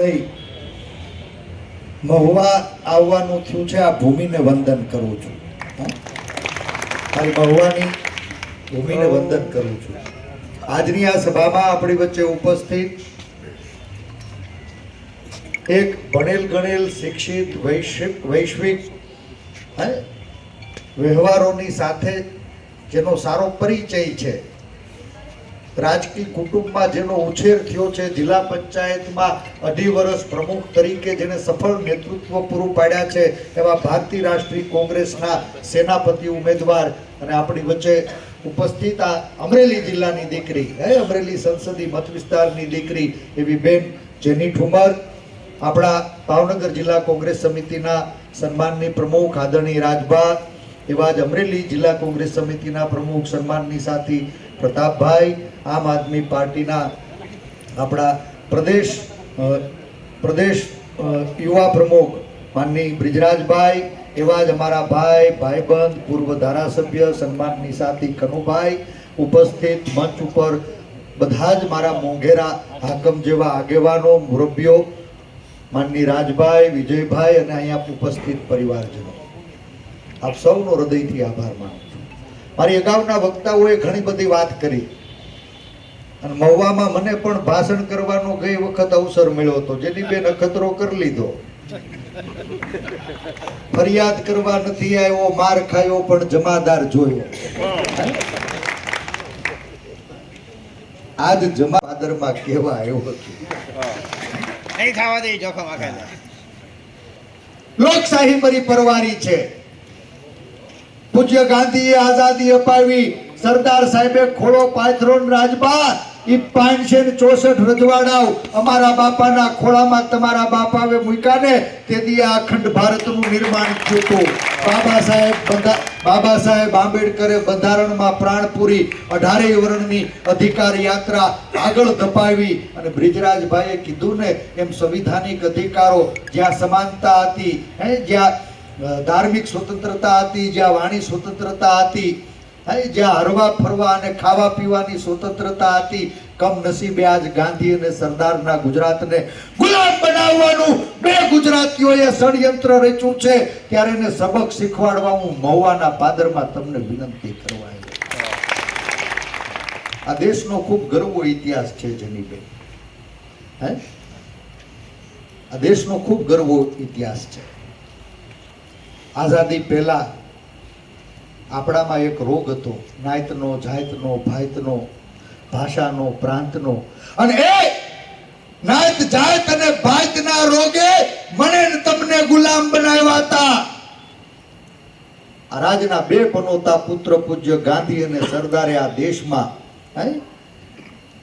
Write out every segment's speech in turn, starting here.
નહીં મહુવા આવવાનું થયું છે. આ ભૂમિને વંદન કરું છું? મારી મહુવાની ભૂમિને વંદન કરું છું. આજની આ સભામાં આપણી વચ્ચે ઉપસ્થિત એક ભણેલ ગણેલ શિક્ષિત વૈશ્વિક વૈશ્વિક વ્યવહારોની સાથે જેનો સારો પરિચય છે. રાજકીય કુટુંબમાં જેનો ઉછેર થયો છે, જિલ્લા પંચાયતમાં અઢી વર્ષ પ્રમુખ તરીકે જેને સફળ નેતૃત્વ પૂરું પાડ્યા છે, એવા ભારતીય રાષ્ટ્રીય કોંગ્રેસના સેનાપતિ ઉમેદવાર અને આપણી વચ્ચે ઉપસ્થિત આ અમરેલી જિલ્લાની દીકરી, હે અમરેલી સંસદીય મત વિસ્તારની દીકરી એવી બેન જેની ઠુમર આપણા ભાવનગર જિલ્લા કોંગ્રેસ સમિતિના સન્માનની પ્રમુખ, આદરણીય રાજભા, એવા જ અમરેલી જિલ્લા કોંગ્રેસ સમિતિના પ્રમુખ, સન્માનની સાથી પ્રતાપભાઈ આમ આદમી પાર્ટીના આપણા પ્રદેશ પ્રદેશ યુવા પ્રમુખ માનની બ્રિજરાજભાઈ, એવા જ અમારા ભાઈ, ભાઈબંધ, પૂર્વ ધારાસભ્ય, સન્માનની સાથી કનુભાઈ ઉપસ્થિત મંચ ઉપર બધા જ મારા મોંઘેરા હાકમ જેવા આગેવાનો, મુરબ્બીઓ, માનની રાજભાઈ, વિજયભાઈ અને અહીંયા ઉપસ્થિત પરિવારજનો. આપ સૌનો હૃદયથી આભાર માનું છું. મારી અગાઉના વક્તાઓએ ઘણી બધી વાત કરી. અને મહુવામાં મને પણ ભાષણ કરવાનો ગઈ વખત અવસર મળ્યો હતો? જેની બેન અખતરો કરી લીધો. ફરિયાદ કરવા નથી આવ્યો માર ખાયો પણ જમાદાર જોયો. આજ જમાદારમાં કેવા આવ્યો હતો. લોકશાહી મારી પરવારી છે. પૂજ્ય ગાંધીએ આઝાદી અપાવી. સરદાર સાહેબે ખોળો પાથરો ને ઈ પાંચસો ને ચોસઠ રજવાડાઓ અમારા બાપાના ખોળામાં તમારા બાપાએ મૂક્યા ને તે દી આ ભારતનું નિર્માણ થયું બાબા સાહેબ બાબા સાહેબ આંબેડકરે બંધારણમાં પ્રાણ પૂરી અઢારેય વર્ણની અધિકાર યાત્રા આગળ ધપાવી અને બ્રિજરાજભાઈએ કીધું ને એમ સંવિધાનિક અધિકારો જ્યાં સમાનતા હતી, હે, જ્યાં ધાર્મિક સ્વતંત્રતા હતી, જ્યાં વાણી સ્વતંત્રતા હતી જ્યાં હરવા ફરવા અને ખાવા પીવાની સ્વતંત્રતા હતી, કમનસીબે આજ ગાંધી અને સરદારના ગુજરાતને ગુલામ બનાવવાનું ગુજરાતીઓએ ષડયંત્ર રચ્યું છે. ત્યારે એને સબક શીખવાડવા હું મહુવાના પાદરમાં તમને વિનંતી કરવા આ દેશનો ખૂબ ગર્વો ઇતિહાસ છે જનીબેન હે? આ દેશનો ખૂબ ગર્વો ઇતિહાસ છે. આઝાદી પહેલા આપણામાં એક રોગ હતો. નાયતનો જાયતનો ભાયતનો ભાષાનો, પ્રાંતનો. અને એ નાયત જાયત અને ભાયતના રોગે મને તમને ગુલામ બનાવ્યા હતા. આ રાજના બે પનોતા પુત્ર પૂજ્ય ગાંધી અને સરદારે આ દેશમાં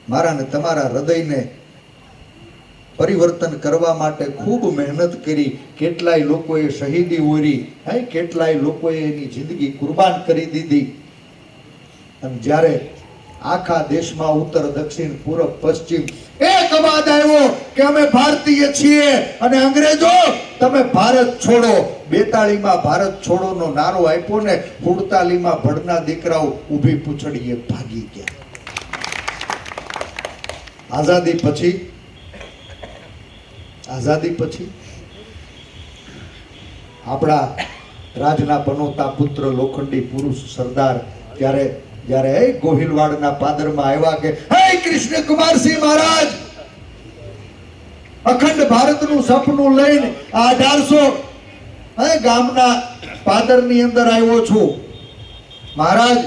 મારા ને તમારા હૃદયને પરિવર્તન કરવા માટે ખૂબ મહેનત કરી, કેટલાય લોકોએ શહીદી ઓરી હે, કેટલાય લોકોએ એની જિંદગી કુરબાન કરી દીધી. અને જ્યારે આખા દેશમાં ઉત્તર, દક્ષિણ પૂર્વ પશ્ચિમ એક અવાજ આવ્યો કે અમે ભારતીય છીએ અને અંગ્રેજો, તમે ભારત છોડો. બેતાળીમાં ભારત છોડોનો નારો આપ્યો ને, હુડતાલીમાં ભડના દીકરાઓ ઊભી પૂછડીએ ભાગી ગયા. આઝાદી પછી આઝાદી પછી આપણા રાજના પનોતા પુત્ર લોખંડી પુરુષ સરદાર ત્યારે જ્યારે એ ગોહિલવાડના પાદરમાં આવ્યા કે, હે કૃષ્ણ કુમારસિંહ મહારાજ, અખંડ ભારતનું સપનું લઈને આ અઢારસો, હે ગામના પાદરની અંદર આવ્યો છું. મહારાજ,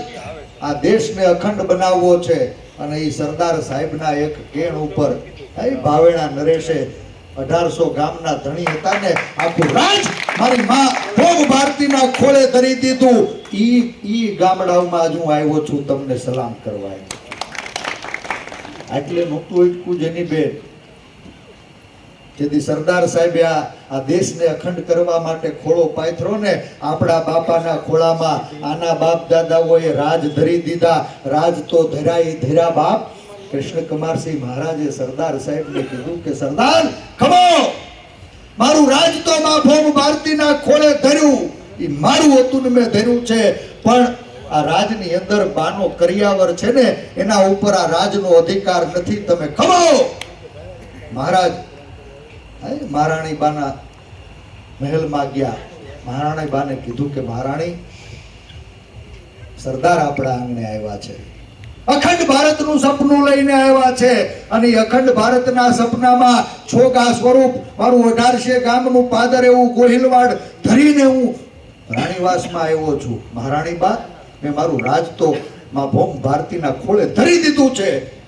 આ દેશને અખંડ બનાવવો છે. અને એ સરદાર સાહેબના એક કેણ ઉપર એ ભાવેણા નરેશે અઢારસો ગામના ધણી હતા ને આખું રાજ મારી માં ભોગ ભારતીના ખોળે ધરી દીધું. ઈ ઈ ગામડાઓમાં આજ હું આવ્યો છું, તમને સલામ કરવા એટલે નહોતું એટલું જેની બેન. જેથી સરદાર સાહેબે આ દેશને અખંડ કરવા માટે ખોળો પાથરો ને, આપણા બાપાના ખોળામાં આના બાપ દાદાઓએ રાજ ધરી દીધા. રાજ તો ધરાય, ધર્યા બાપ. કૃષ્ણ કુમારસિંહ મહારાજે સરદાર સાહેબને કીધું કે, સરદાર ખમો! મારું રાજ તો માં ભોમ ભારતીના ખોળે ધર્યું. એ મારું હતું ને મેં ધર્યું છે. પણ આ રાજની અંદર બાનો કરિયાવર છે ને, એના ઉપર આ રાજનો અધિકાર નથી. તમે ખમો! મહારાજ મહારાણી બાના મહેલમાં ગયા. મહારાણી બાને કીધું કે, મહારાણી, સરદાર આપણા આંગણે આવ્યા છે. અખંડ ભારતનું સપનું લઈને આવ્યા છે. અને અખંડ ભારતના સપનામાં છોગા સ્વરૂપ મારું અઢારશે ગામનું પાદર એવું ગોહિલવાડ ધરીને હું રાણીવાસમાં આવ્યો છું. મહારાણી બા, મેં મારું રાજ તો માં ભોમ ભારતીના ખોળે ધરી દીધું છે.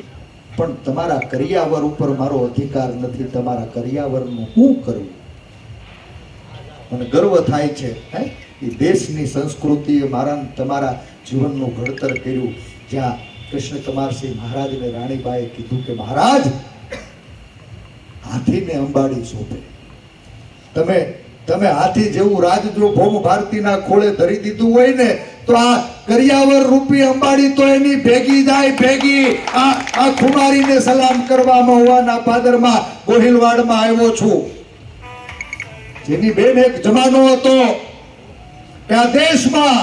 પણ તમારા કરિયાવર ઉપર મારો અધિકાર નથી. તમારા કરિયાવરનું હું કરું? મને ગર્વ થાય છે, હે? એ દેશની સંસ્કૃતિએ મારા ને તમારા જીવનનું ઘડતર કર્યું. જ્યાં કૃષ્ણ કુમારસિંહ મહારાજને રાણીબાએ કીધું કે મહારાજ હાથીને અંબાડી સોંપે તમે તમે હાથી જેવું રાજ જો ભૌમ ભારતીના ખોળે ધરી દીધું હોય ને, તો આ કરિયાવર રૂપી અંબાડી તો એની ભેગી જાય, ભેગી. આ આ ખુમારીને સલામ કરવામાં હોવાના પાદરમાં ગોહિલવાડમાં આવ્યો છું. જેની બેન એક જમાનો હતો કે આ દેશમાં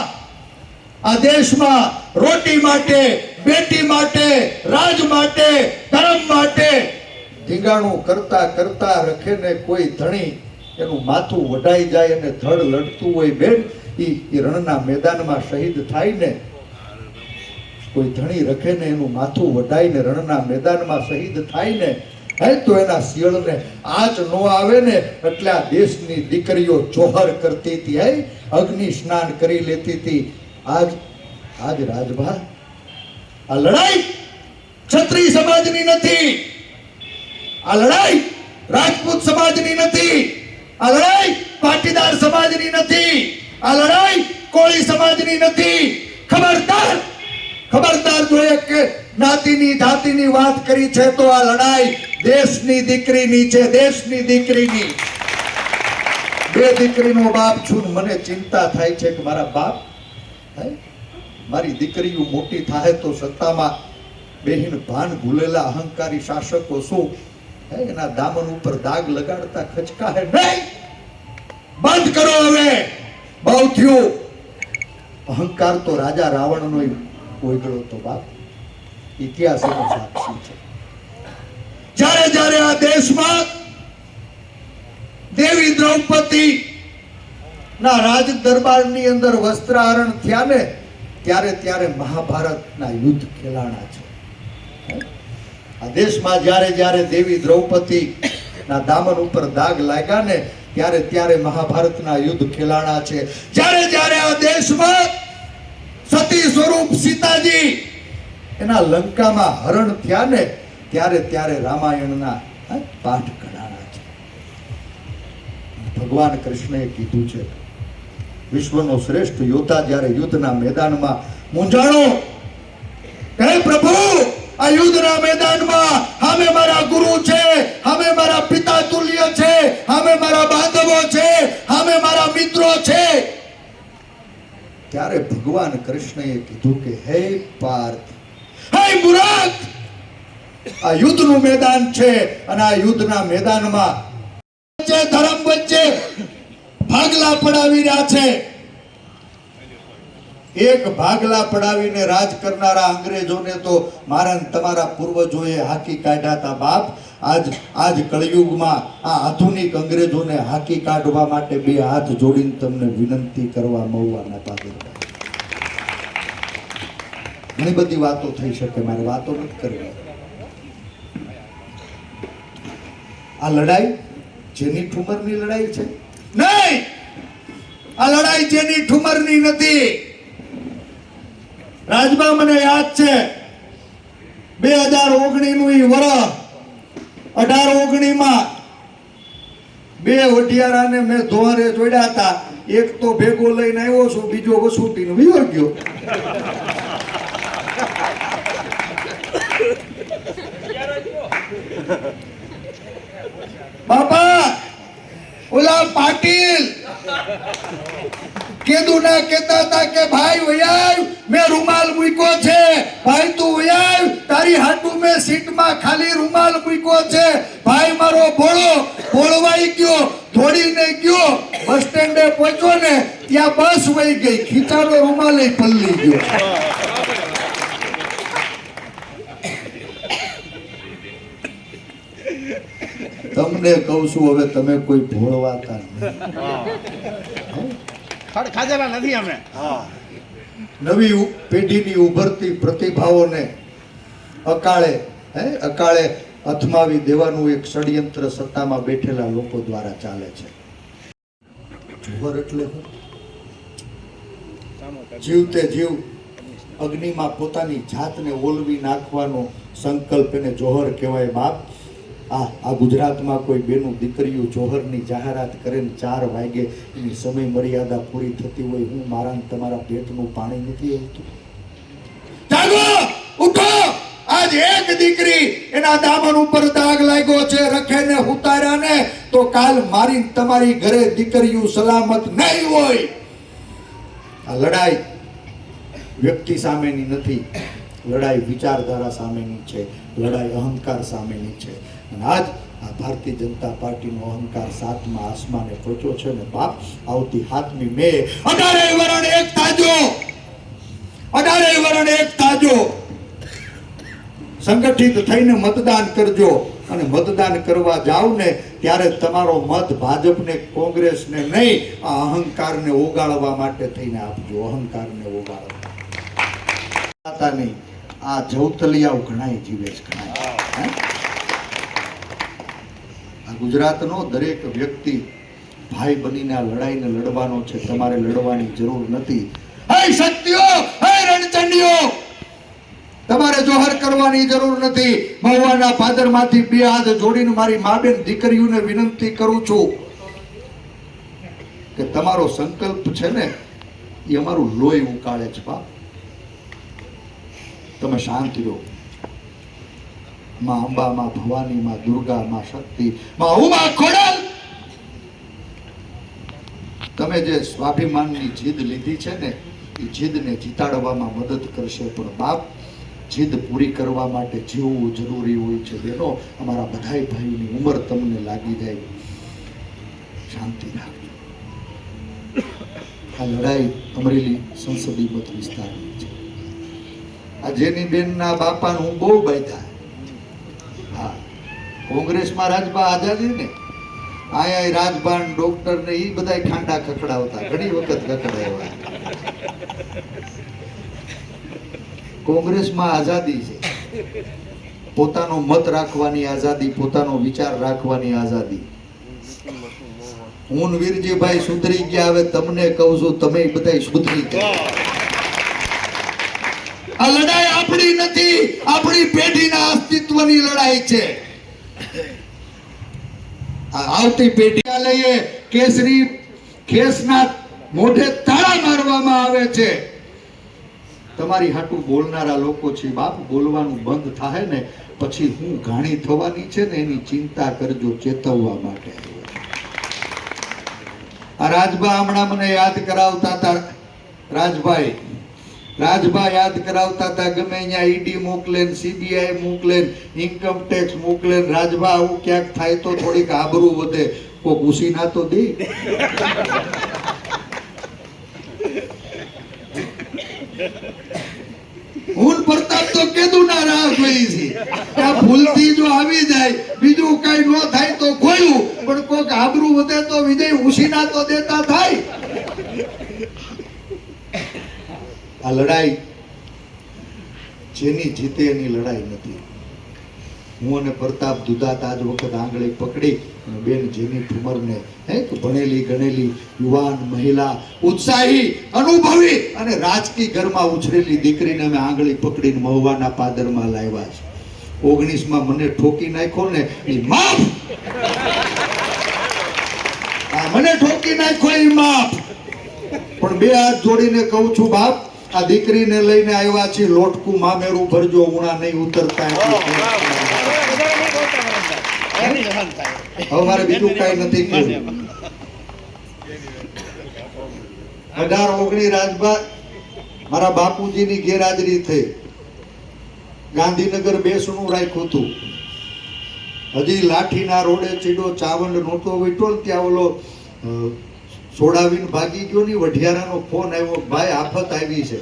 આ દેશમાં રોટી માટે બેટી માટે, રાજ માટે, ધર્મ માટે. ધીંગાણું કરતા કરતા રખે ને કોઈ ધણી એનું માથું વઢાઈ જાય અને ધડ લડતું હોય બેન, ઈ રણના મેદાનમાં શહીદ થાય ને કોઈ ધણી રખે ને એનું માથું વઢાઈને રણના મેદાનમાં શહીદ થાય ને હે તો એના શિયળને આજ નો આવે ને એટલે આ દેશની દીકરીઓ જોહર કરતી હતી, હે? અગ્નિ સ્નાન કરી લેતી હતી. આજ આજ રાજભા આ લડાઈ ક્ષત્રિય સમાજની નથી. આ લડાઈ રાજપૂત સમાજની નથી. આ લડાઈ પાટીદાર સમાજની નથી. આ લડાઈ કોળી સમાજની નથી. ખબરદાર ખબરદાર જો એક જ્ઞાતિની જાતિની વાત કરી છે તો આ લડાઈ દેશની દીકરીની છે, દેશની દીકરીની. બે દીકરીનો બાપ છું મને ચિંતા થાય છે કે મારા બાપ, હે? મારી દીકરીઓ મોટી થાય તો સત્તામાં બેહીન ભાન ભૂલેલા અહંકારી શાસકો શું? એના દામન ઉપર દાગ લગાડતા ખચકા હે નહીં? બંધ કરો હવે! બહુ થયું! અહંકાર તો રાજા રાવણનો ઓગળો તો બાપ. ઇતિહાસ એનો સાક્ષી છે. જ્યારે જ્યારે આ દેશમાં દેવી દ્રૌપદી ના રાજ દરબારની અંદર વસ્ત્રાહરણ થયા ને ત્યારે ત્યારે મહાભારતના યુદ્ધ ખેલાણા છે. આ દેશમાં જ્યારે જ્યારે દેવી દ્રૌપદી ના દામન ઉપર દાગ લાગ્યા ને ત્યારે ત્યારે મહાભારતના યુદ્ધ ખેલાણા છે. જ્યારે જ્યારે આ દેશમાં સતી સ્વરૂપ સીતાજી એના લંકામાં હરણ થયા ને ત્યારે ત્યારે રામાયણના પાઠ કઢાણા છે. ભગવાન કૃષ્ણએ કીધું છે વિશ્વનો શ્રેષ્ઠ યોદ્ધા જ્યારે યુદ્ધના મેદાનમાં મૂંઝાણો. હે પ્રભુ, આ યુદ્ધના મેદાનમાં હામે મારા ગુરુ છે, હામે મારા પિતા તુલ્ય છે, હામે મારા બાંધવો છે, હામે મારા મિત્રો છે. ત્યારે ભગવાન કૃષ્ણએ કીધું કે, હે પાર્થ, હે મુરાદ, આ યુદ્ધનું મેદાન છે અને આ યુદ્ધના મેદાનમાં જે ધર્મ ભાગલા પડાવી રહ્યા છે. એક ભાગલા પડાવીને રાજ કરનારા અંગ્રેજોને તો મારા તમારા પૂર્વજોએ હાકી કાઢ્યા હતા બાપ. આજ આજ કળિયુગમાં આ આધુનિક અંગ્રેજોને હાકી કાઢવા માટે બે હાથ જોડીને તમને વિનંતી કરવા મહુવાના પાદર ઘણી બધી વાતો થઈ શકે, મારે વાતો નથી કરવી. આ લડાઈ જેની ઠુમરની લડાઈ છે. નહીં! આ લડાઈ જેની ઠુમરની નથી. રાજમાં મને યાદ છે, બે હજાર ઓગણી નું ઈ વરસ અઢાર ઓગણી માં બે વઢિયારાને મેં ધોવારે જોડ્યા હતા. એક તો ભેગો લઈને આવ્યો છું, બીજો વસુટીનો વિવર ગયો. બાપા ઓલા પાટીલ. કેદું ના કેતા હતા કે, ભાઈ વયાવ મેં રૂમાલ મૂક્યો છે. ભાઈ, તું વયાવ તારી હાટુ મેં સીટમાં ખાલી રૂમાલ મૂક્યો છે. ભાઈ, મારો ભોળો ભોળવાઈ ગયો ધોડીને ગયો, બસ સ્ટેન્ડે પહોંચ્યો ને, ત્યાં બસ વહી ગઈ ખીચાનો રૂમાલ પલ્લી ગયો. તમને કહું છું હવે તમે કોઈ ભોળવાતા નથી અમે. હા. નવી પેઢીની ઉભરતી પ્રતિભાઓને અકાળે હે અકાળે અથમાવી દેવાનું એક ષડયંત્ર સત્તામાં બેઠેલા લોકો દ્વારા ચાલે છે. જોહર એટલે? જીવતે જીવ અગ્નિમાં પોતાની જાતને ઓલવી નાખવાનો સંકલ્પ એને જોહર કહેવાય બાપ. આ આ ગુજરાતમાં કોઈ બેનું દીકરીઓ જોહરની જાહેરાત કરે ને ચાર વાગે એની સમય મર્યાદા પૂરી થતી હોય, હું મારા તમારા પેટનું પાણી નથી આવતું. જાગો! ઉઠો! આજ એક દીકરી એના દામન ઉપર દાગ લાગ્યો છે ઉતાર્યા ને તો કાલ મારી તમારી ઘરે દીકરીઓ સલામત નહીં હોય. આ લડાઈ વ્યક્તિ સામેની નથી, લડાઈ વિચારધારા સામેની છે, લડાઈ અહંકાર સામેની છે. અને આજ આ ભારતીય જનતા પાર્ટીનો અહંકાર સાતમા આસમાને પહોંચ્યો છે ને બાપ આવતી હાથમી મે અઢારે વરણ એક તાજો અઢારે વરણ એક તાજો સંગઠિત થઈને મતદાન કરજો અને મતદાન કરવા જાવ ને ત્યારે તમારો મત ભાજપને કોંગ્રેસને નહીં આ અહંકારને ઓગાળવા માટે થઈને આપજો અહંકારને ઓગાળવા. નહીં આ જવતલિયાઓ ઘણા જીવે છે? આ ગુજરાતનો દરેક વ્યક્તિ ભાઈ બનીને આ લડાઈને લડવાનો છે, તમારે લડવાની જરૂર નથી. હે શક્તિઓ, હે રણચંડીઓ, તમારે જોહર કરવાની જરૂર નથી. મહુવાના પાદરમાંથી બે હાથ જોડીને મારી મા બેન દીકરીઓને વિનંતી કરું છું કે તમારો સંકલ્પ છે ને, એ અમારું લોહી ઉકાળે છે બાપ. તમે શાંત રહો. માં અંબા, માં ભવાની, માં દુર્ગા, માં શક્તિ, માં ઉમા ખોડલ. તમે જે સ્વાભિમાનની જીદ લીધી છે ને, એ જીદને જીતાડવામાં મદદ કરશે પણ બાપ જીદ પૂરી કરવા માટે જીવવું જરૂરી હોય છે. બેનો, અમારા બધાય ભાઈની ઉંમર તમને લાગી જાય. શાંતિ રાખજો. આ લડાઈ અમરેલી સંસદીય મત વિસ્તારની છે. આ જેની બેનના બાપાનું બહુ બાંધ્યા. કોંગ્રેસમાં રાજબા આઝાદી ને? આયા રાજબાન ડોક્ટર ને એ બધા ખાંડા ખખડાવતા. ઘણી વખત ખખડાવ્યા કોંગ્રેસમાં આઝાદી છે. પોતાનો મત રાખવાની આઝાદી, પોતાનો વિચાર રાખવાની આઝાદી. હું વીરજીભાઈ સુધરી ગયા હવે તમને કહું છું, તમે બધા સુધરી ગયા. આ લડાઈ આપણી નથી, આપણી પેઢીના અસ્તિત્વની લડાઈ છે. આવતી લઈએ કેસરી ખેસના મોઢે તાળા મારવામાં આવે છે. તમારી હાટું બોલનારા લોકો છે, બાપ, બોલવાનું બંધ થાય ને, પછી હું ઘાણી થવાની છે ને, એની ચિંતા કરજો ચેતવવા માટે. આ રાજભા હમણાં મને યાદ કરાવતા હતા. રાજભાઈ રાજભા યાદ કરાવતા હતા, ગમે અહીંયા ઈડી મોકલે સીબીઆઈ મોકલે ઇન્કમ ટેક્સ મોકલે રાજભા આવું ક્યાંક થાય તો થોડીક આબરૂ વધે. કોક ઘૂસી ના તો દે. રાહ જોઈ છે. આ આવી જાય, બીજું કઈ ન થાય તો ખોયું. પણ કોક આબરૂ વધે તો વિજય ઉસીના તો દેતા થાય. આ લડાઈ જેની જીતે એની લડાઈ નથી. હું અને પ્રતાપ દુધાત આજ વખત આંગળી પકડી બેન જેની ઠુમરને હે ભણેલી, ગણેલી, યુવાન, મહિલા, ઉત્સાહી, અનુભવી અને રાજકીય ઘરમાં ઉછરેલી દીકરીને અમે આંગળી પકડીને મહુવાના પાદરમાં લાવ્યા છે. ઓગણીસમાં મને ઠોકી નાખ્યો ને એ માફ! મને ઠોકી નાખ્યો એ માફ! પણ બે હાથ જોડીને કહું છું, બાપ આ દીકરીને લઈને આવ્યા છે લોટકું મામેરું ભરજો ઉણા નહીં ઉતરતા. હવે મારે બીજું કઈ નથી અઢાર ઓગણી રાજભા મારા બાપુજીની ગેરહાજરી થઈ. ગાંધીનગર બેસણું રાખ્યું હતું. હજી લાઠીના રોડે ચીડો ચાવંડ નહોતો વીટો ત્યાં ઓલો છોડાવીને ભાગી ગયો ની, વઢિયારાનો ફોન આવ્યો, ભાઈ, આફત આવી છે.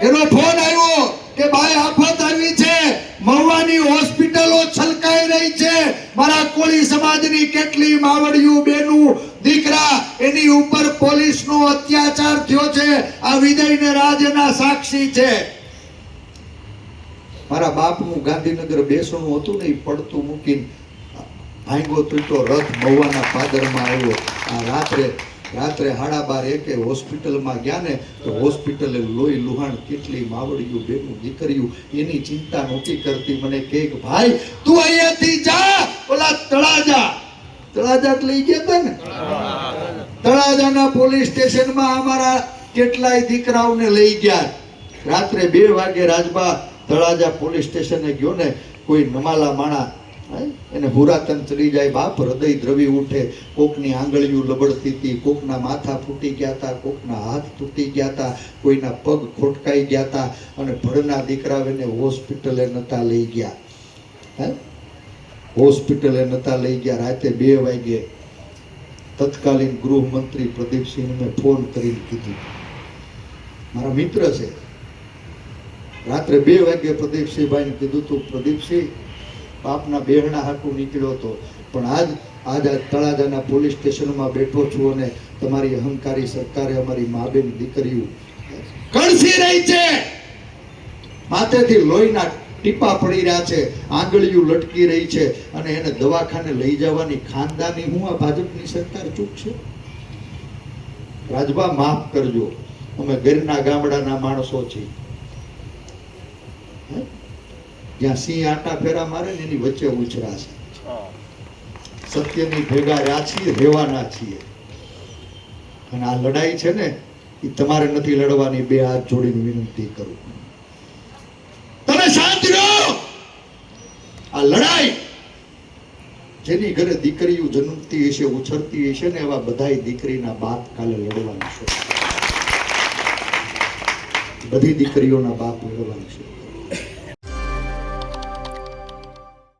એનો ફોન આવ્યો કે, ભાઈ, આફત આવી છે. મહુવાની હોસ્પિટલો છલકાઈ રહી છે. મારા કોળી સમાજની કેટલી માવડિયું બેનું દીકરા એની ઉપર પોલીસનો અત્યાચાર થયો છે. આ વિજયને ને રાજ સાક્ષી છે. મારા બાપનું ગાંધીનગર બેસણું હતું ને એ પડતું મૂકીને ભાંગો તૂટો રથ મહુવાના પાદરમાં આવ્યો. આ રાત્રે રાત્રે હાડા બાર એકે હોસ્પિટલમાં ગયા ને તો હોસ્પિટલે લોહી લુહાણ કેટલી માવડિયું બેનું દીકરીયું, એની ચિંતા નહોતી કરતી. મને કે ભાઈ, તું અહીંયાથી જા, ઓલા તળાજા. તળાજા લઈ ગયા તા ને? તળાજાના પોલીસ સ્ટેશનમાં અમારા કેટલાય દીકરાઓને લઈ ગયા. રાત્રે બે વાગે રાજબા તળાજા પોલીસ સ્ટેશને ગયો ને, કોઈ નમાલા માણા? એને હુરાતન ચડી જાય, બાપ હૃદય દ્રવી ઉઠે, કોકની આંગળીઓ લબડતી હતી, કોકના માથા ફૂટી ગયા હતા, કોકના હાથ તૂટી ગયા હતા, કોઈના પગ ખોટકાઈ ગયા હતા, અને ભણના દીકરાઓને હોસ્પિટલે નતા લઈ ગયા હે, હોસ્પિટલે નતા લઈ ગયા, રાતે બે વાગે તત્કાલીન ગૃહમંત્રી પ્રદીપસિંહને ફોન કરીને કીધું મારા મિત્ર છે રાત્રે બે વાગ્યે પ્રદીપસિંહભાઈને કીધું તું, પ્રદીપસિંહ, બાપના બેહણા હાટું નીકળ્યો હતો પણ આજ આજ આ તળાજાના પોલીસ સ્ટેશનમાં બેઠો છું અને તમારી અહંકારી સરકારે અમારી મા બેન દીકરીઓ કણસી રહી છે. માથેથી લોહીના ટીપા પડી રહ્યા છે, આંગળીઓ લટકી રહી છે અને એને દવાખાને લઈ જવાની ખાનદાની હું આ ભાજપની સરકાર ચૂક છે? રાજભા, માફ કરજો. અમે ઘરના ગામડાના માણસો છીએ હે? જ્યાં સિંહ આટા ફેરા મારે ને એની વચ્ચે ઉછરા છે. સત્યની ભેગા રહ્યા છીએ, રહેવાના છીએ. અને આ લડાઈ છે ને, એ તમારે નથી લડવાની, બે હાથ જોડીને વિનંતી કરું. તમે શાંત રહો! આ લડાઈ જેની ઘરે દીકરીઓ જન્મતી હશે, ઉછરતી હશે ને, એવા બધા દીકરીના બાપ કાલે લડવાનું છે. બધી દીકરીઓના બાપ લડવાનું છે.